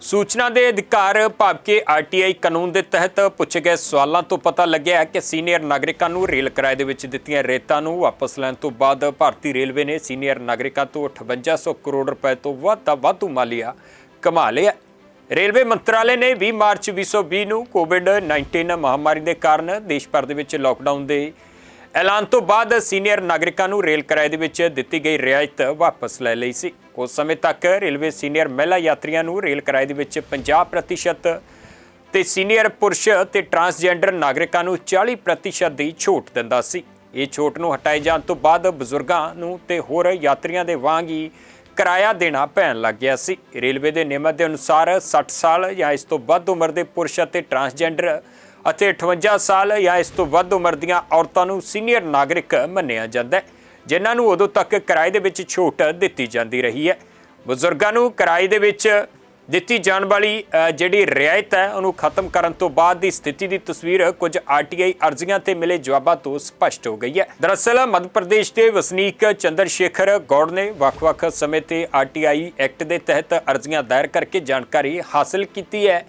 ਸੂਚਨਾ ਦੇ ਅਧਿਕਾਰ ਭਾਵ ਕਿ ਆਰਟੀਆਈ ਕਾਨੂੰਨ ਦੇ ਤਹਿਤ ਪੁੱਛੇ ਗਏ ਸਵਾਲਾਂ ਤੋਂ ਪਤਾ ਲੱਗਿਆ ਕਿ ਸੀਨੀਅਰ ਨਾਗਰਿਕਾਂ ਨੂੰ ਰੇਲ ਕਿਰਾਏ ਦੇ ਵਿੱਚ ਦਿੱਤੀਆਂ ਰੇਤਾਂ ਨੂੰ ਵਾਪਸ ਲੈਣ ਤੋਂ ਬਾਅਦ ਭਾਰਤੀ ਰੇਲਵੇ ਨੇ ਸੀਨੀਅਰ ਨਾਗਰਿਕਾਂ ਤੋਂ 5800 ਕਰੋੜ ਰੁਪਏ ਤੋਂ ਵੱਧ ਦਾ ਵਾਧੂ ਮਾਲੀਆ ਕਮਾ ਲਿਆ। ਰੇਲਵੇ ਮੰਤਰਾਲੇ ਨੇ 20 ਮਾਰਚ 2020 ਨੂੰ ਕੋਵਿਡ-19 ਮਹਾਮਾਰੀ ਦੇ ਕਾਰਨ ਦੇਸ਼ ਭਰ ਦੇ ਵਿੱਚ ਲਾਕਡਾਊਨ ਦੇ ਐਲਾਨ ਤੋਂ ਬਾਅਦ ਸੀਨੀਅਰ ਨਾਗਰਿਕਾਂ ਨੂੰ ਰੇਲ ਕਿਰਾਏ ਦੇ ਵਿੱਚ ਦਿੱਤੀ ਗਈ ਰਿਆਇਤ ਵਾਪਸ ਲੈ ਲਈ ਸੀ। ਉਸ ਸਮੇਂ ਤੱਕ ਰੇਲਵੇ ਸੀਨੀਅਰ ਮਹਿਲਾ ਯਾਤਰੀਆਂ ਨੂੰ ਰੇਲ ਕਿਰਾਏ ਦੇ ਵਿੱਚ 50% ਤੇ ਸੀਨੀਅਰ ਪੁਰਸ਼ ਤੇ ਟਰਾਂਸਜੈਂਡਰ ਨਾਗਰਿਕਾਂ ਨੂੰ 40% ਦੀ ਛੋਟ ਦਿੰਦਾ ਸੀ। ਇਹ ਛੋਟ ਨੂੰ ਹਟਾਏ ਜਾਣ ਤੋਂ ਬਾਅਦ ਬਜ਼ੁਰਗਾਂ ਨੂੰ ਤੇ ਹੋਰ ਯਾਤਰੀਆਂ ਦੇ ਵਾਂਗ ਹੀ ਕਿਰਾਇਆ ਦੇਣਾ ਪੈਣ ਲੱਗ ਗਿਆ ਸੀ। ਰੇਲਵੇ ਦੇ ਨਿਯਮਾਂ ਦੇ ਅਨੁਸਾਰ 60 ਸਾਲ ਜਾਂ ਇਸ ਤੋਂ ਵੱਧ ਉਮਰ ਦੇ ਪੁਰਸ਼ ਅਤੇ ਟਰਾਂਸਜੈਂਡਰ ਅਤੇ 58 ਸਾਲ ਜਾਂ ਇਸ ਤੋਂ ਵੱਧ ਉਮਰ ਦੀਆਂ ਔਰਤਾਂ ਨੂੰ ਸੀਨੀਅਰ ਨਾਗਰਿਕ ਮੰਨਿਆ ਜਾਂਦਾ ਹੈ, ਜਿਨ੍ਹਾਂ ਨੂੰ ਉਦੋਂ ਤੱਕ ਕਿਰਾਏ ਦੇ ਵਿੱਚ ਛੋਟ ਦਿੱਤੀ ਜਾਂਦੀ ਰਹੀ ਹੈ। ਬਜ਼ੁਰਗਾਂ ਨੂੰ ਕਿਰਾਏ ਦੇ ਵਿੱਚ ਦਿੱਤੀ ਜਾਣ ਵਾਲੀ ਜਿਹੜੀ ਰਿਆਇਤ ਹੈ, ਉਹਨੂੰ ਖਤਮ ਕਰਨ ਤੋਂ ਬਾਅਦ ਦੀ ਸਥਿਤੀ ਦੀ ਤਸਵੀਰ ਕੁਝ ਆਰਟੀਆਈ ਅਰਜ਼ੀਆਂ ਤੇ ਮਿਲੇ ਜਵਾਬਾਂ ਤੋਂ ਸਪਸ਼ਟ ਹੋ ਗਈ ਹੈ। ਦਰਅਸਲ, ਮੱਧ ਪ੍ਰਦੇਸ਼ ਦੇ ਵਸਨੀਕ ਚੰਦਰ ਸ਼ੇਖਰ ਗੌੜ ਨੇ ਵੱਖ-ਵੱਖ ਸਮੇਂ ਤੇ ਆਰਟੀਆਈ ਐਕਟ ਦੇ ਤਹਿਤ ਅਰਜ਼ੀਆਂ ਦਾਇਰ ਕਰਕੇ ਜਾਣਕਾਰੀ ਹਾਸਲ ਕੀਤੀ ਹੈ।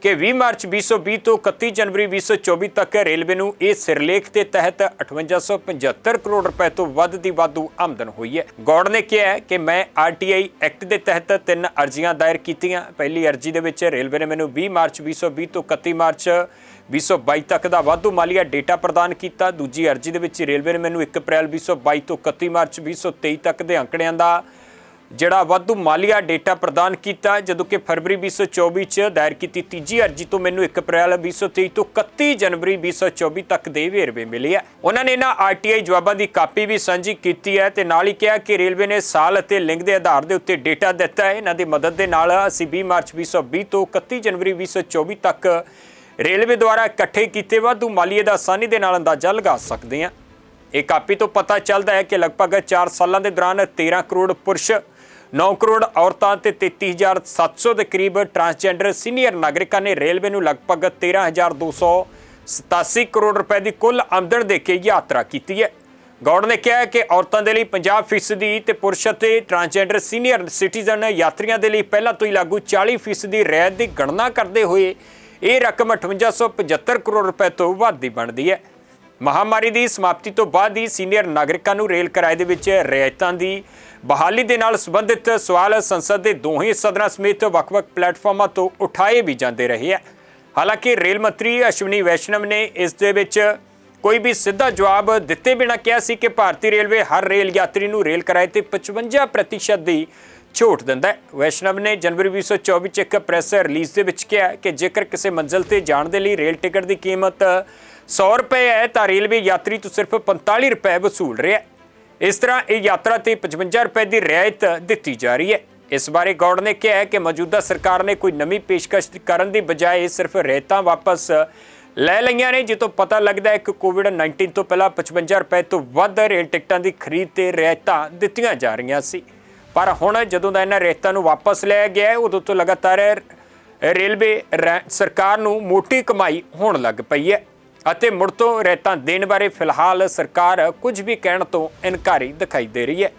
ਕਿ 20 ਮਾਰਚ 2020 ਤੋਂ 31 ਜਨਵਰੀ 2024 ਤੱਕ ਰੇਲਵੇ ਨੂੰ ਇਹ ਸਿਰਲੇਖ ਦੇ ਤਹਿਤ 5875 ਕਰੋੜ ਰੁਪਏ ਤੋਂ ਵੱਧ ਦੀ ਵਾਧੂ ਆਮਦਨ ਹੋਈ ਹੈ। ਗੌੜ ਨੇ ਕਿਹਾ ਕਿ ਮੈਂ ਆਰਟੀਆਈ ਐਕਟ ਦੇ ਤਹਿਤ ਤਿੰਨ ਅਰਜ਼ੀਆਂ ਦਾਇਰ ਕੀਤੀਆਂ। ਪਹਿਲੀ ਅਰਜ਼ੀ ਦੇ ਵਿੱਚ ਰੇਲਵੇ ਨੇ ਮੈਨੂੰ 20 ਮਾਰਚ 2020 ਤੋਂ 31 ਮਾਰਚ 2022 ਤੱਕ ਦਾ ਵਾਧੂ ਮਾਲੀਆ ਡੇਟਾ ਪ੍ਰਦਾਨ ਕੀਤਾ। ਦੂਜੀ ਅਰਜ਼ੀ ਦੇ ਵਿੱਚ ਰੇਲਵੇ ਨੇ ਮੈਨੂੰ 1 ਅਪ੍ਰੈਲ 2022 ਤੋਂ 31 ਮਾਰਚ 2023 ਤੱਕ ਦੇ ਅੰਕੜਿਆਂ ਦਾ ਜਿਹੜਾ ਵਾਧੂ ਮਾਲੀਆ ਡੇਟਾ ਪ੍ਰਦਾਨ ਕੀਤਾ ਜਦੋਂ ਕਿ ਫਰਵਰੀ 2024 ਚ ਦਾਇਰ ਕੀਤੀ ਤੀਜੀ ਅਰਜੀ ਤੋਂ ਮੈਨੂੰ 1 ਅਪ੍ਰੈਲ 2023 ਤੋਂ 31 ਜਨਵਰੀ 2024 ਤੱਕ ਦੇ ਵੇਰਵੇ ਮਿਲੇ ਆ। ਉਹਨਾਂ ਨੇ ਇਹਨਾਂ ਆਰਟੀਆਈ ਜਵਾਬਾਂ ਦੀ ਕਾਪੀ ਵੀ ਸਾਂਝੀ ਕੀਤੀ ਹੈ ਤੇ ਨਾਲ ਹੀ ਕਿਹਾ ਕਿ ਰੇਲਵੇ ਨੇ ਸਾਲ ਅਤੇ ਲਿੰਗ ਦੇ ਆਧਾਰ ਦੇ ਉੱਤੇ ਡੇਟਾ ਦਿੱਤਾ ਹੈ। ਇਹਨਾਂ ਦੀ ਮਦਦ ਦੇ ਨਾਲ ਅਸੀਂ 20 ਮਾਰਚ 2020 ਤੋਂ 31 ਜਨਵਰੀ 2024 ਤੱਕ ਰੇਲਵੇ ਦੁਆਰਾ ਇਕੱਠੇ ਕੀਤੇ ਵਾਧੂ ਮਾਲੀਏ ਦਾ ਆਸਾਨੀ ਦੇ ਨਾਲ ਅੰਦਾਜ਼ਾ ਲਗਾ ਸਕਦੇ ਹਾਂ। ਇਹ ਕਾਪੀ ਤੋਂ ਪਤਾ ਚੱਲਦਾ ਹੈ ਕਿ ਲਗਭਗ 4 ਸਾਲਾਂ ਦੇ ਦੌਰਾਨ 13 ਕਰੋੜ ਪੁਰਸ਼ 9 ਕਰੋੜ ਔਰਤਾਂ ਤੇ 33700 ਦੇ ਕਰੀਬ ਟਰਾਂਸਜੈਂਡਰ ਸੀਨੀਅਰ ਨਾਗਰਿਕਾਂ ਨੇ ਰੇਲਵੇ ਨੂੰ ਲਗਭਗ 13287 ਕਰੋੜ ਰੁਪਏ ਦੀ ਕੁੱਲ ਆਮਦਨ ਦੇ ਕੇ ਯਾਤਰਾ ਕੀਤੀ ਹੈ। ਗੌੜ ਨੇ ਕਿਹਾ ਕਿ ਔਰਤਾਂ ਦੇ ਲਈ 50% ਤੇ ਪੁਰਸ਼ ਅਤੇ ਟਰਾਂਸਜੈਂਡਰ ਸੀਨੀਅਰ ਸਿਟੀਜ਼ਨ ਯਾਤਰੀਆਂ ਦੇ ਲਈ ਪਹਿਲਾਂ ਤੋਂ ਹੀ ਲਾਗੂ 40% ਦੀ ਰਿਆਇਤ ਦੀ ਗਣਨਾ ਕਰਦੇ ਹੋਏ ਇਹ ਰਕਮ 5875 ਕਰੋੜ ਰੁਪਏ ਤੋਂ ਵੱਧ ਦੀ ਬਣਦੀ ਹੈ। ਮਹਾਮਾਰੀ ਦੀ ਸਮਾਪਤੀ ਤੋਂ ਬਾਅਦ ਹੀ ਸੀਨੀਅਰ ਨਾਗਰਿਕਾਂ ਨੂੰ ਰੇਲ ਕਿਰਾਏ ਦੇ ਵਿੱਚ ਰਿਆਇਤਾਂ ਦੀ ਬਹਾਲੀ ਦੇ ਨਾਲ ਸੰਬੰਧਿਤ ਸਵਾਲ ਸੰਸਦ ਦੇ ਦੋਹੇ ਸਦਨਾਂ ਸਮੇਤ ਵੱਖ-ਵੱਖ ਪਲੇਟਫਾਰਮਾਂ ਤੋਂ ਉਠਾਏ ਵੀ ਜਾਂਦੇ ਰਹੇ ਹੈ। ਹਾਲਾਂਕਿ ਰੇਲ ਮੰਤਰੀ ਅਸ਼ਵਨੀ ਵੈਸ਼ਨਵ ਨੇ ਇਸ ਦੇ ਵਿੱਚ ਕੋਈ ਵੀ ਸਿੱਧਾ ਜਵਾਬ ਦਿੱਤੇ ਬਿਨਾਂ ਕਿਹਾ ਸੀ ਕਿ ਭਾਰਤੀ ਰੇਲਵੇ ਹਰ ਰੇਲ ਯਾਤਰੀ ਨੂੰ ਰੇਲ ਕਿਰਾਏ ਤੇ 55% ਦੀ ਛੋਟ ਦਿੰਦਾ ਹੈ। ਵੈਸ਼ਨਵ ਨੇ ਜਨਵਰੀ 2024 ਚ ਇੱਕ ਪ੍ਰੈਸ ਰਿਲੀਜ਼ ਦੇ ਵਿੱਚ ਕਿਹਾ ਕਿ ਜੇਕਰ ਕਿਸੇ ਮੰਜ਼ਿਲ ਤੇ ਜਾਣ ਦੇ ਲਈ ਰੇਲ ਟਿਕਟ ਦੀ ਕੀਮਤ 100 ਰੁਪਏ ਹੈ, ਤਾਂ ਰੇਲਵੇ ਯਾਤਰੀ ਤੋਂ ਸਿਰਫ 45 ਰੁਪਏ ਵਸੂਲ ਰਿਹਾ ਹੈ। ਇਸ ਤਰ੍ਹਾਂ ਇਹ ਯਾਤਰਾ ਤੇ 55 ਰੁਪਏ ਦੀ ਰਿਆਇਤ ਦਿੱਤੀ ਜਾ ਰਹੀ ਹੈ। ਇਸ ਬਾਰੇ ਗੌੜ ਨੇ ਕਿਹਾ ਕਿ ਮੌਜੂਦਾ ਸਰਕਾਰ ਨੇ ਕੋਈ ਨਵੀਂ ਪੇਸ਼ਕਸ਼ ਕਰਨ ਦੀ ਬਜਾਏ ਸਿਰਫ ਰਿਆਇਤਾਂ ਵਾਪਸ ਲੈ ਲਈਆਂ ਨੇ ਜਿੱਤੋਂ ਪਤਾ ਲੱਗਦਾ ਹੈ ਕਿ ਕੋਵਿਡ-19 ਤੋਂ ਪਹਿਲਾਂ 55 ਰੁਪਏ ਤੋਂ ਵੱਧ ਰੇਲ ਟਿਕਟਾਂ ਦੀ ਖਰੀਦ ਤੇ ਰਿਆਇਤਾਂ ਦਿੱਤੀਆਂ ਜਾ ਰਹੀਆਂ ਸੀ। ਪਰ ਹੁਣ ਜਦੋਂ ਦਾ ਇਹਨਾਂ ਰਿਆਇਤਾਂ ਨੂੰ ਵਾਪਸ ਲਿਆ ਗਿਆ ਉਦੋਂ ਤੋਂ ਲਗਾਤਾਰ ਰੇਲਵੇ ਰੈ- ਸਰਕਾਰ ਨੂੰ ਮੋਟੀ ਕਮਾਈ ਹੋਣ ਲੱਗ ਪਈ ਹੈ। ਅਤੇ ਮੁੜ ਤੋਂ ਰਿਆਇਤਾਂ ਦੇਣ ਬਾਰੇ ਫਿਲਹਾਲ ਸਰਕਾਰ ਕੁਝ ਵੀ ਕਹਿਣ ਤੋਂ ਇਨਕਾਰੀ ਦਿਖਾਈ ਦੇ ਰਹੀ ਹੈ।